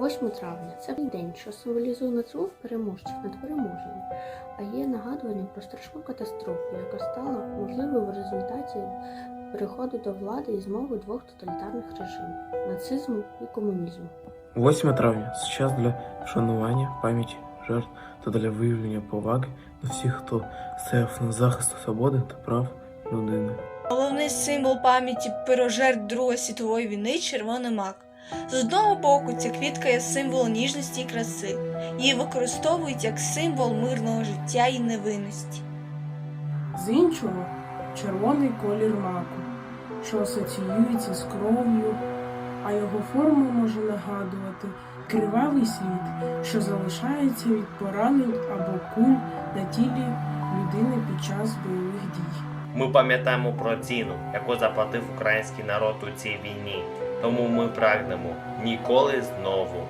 8 травня це день, що символізує не triumф переможців над переможеними, а є нагадуванням про страшну катастрофу, яка стала можливою в результаті переходу до влади і змови двох тоталітарних режимів нацизму і комунізму. 8 травня це час для вшанування пам'яті жертв та для виявлення поваги до всіх, хто стояв на захист свободи та прав людини. Головний символ пам'яті про жертв Другої світової війни червоний мак. З одного боку, ця квітка є символ ніжності і краси. Її використовують як символ мирного життя і невинності. З іншого червоний колір маку, що асоціюється з кров'ю, а його форма може нагадувати кривавий слід, що залишається від поранень або куль на тілі людини під час бойових дій. Ми пам'ятаємо про ціну, яку заплатив український народ у цій війні. Тому ми прагнемо ніколи знову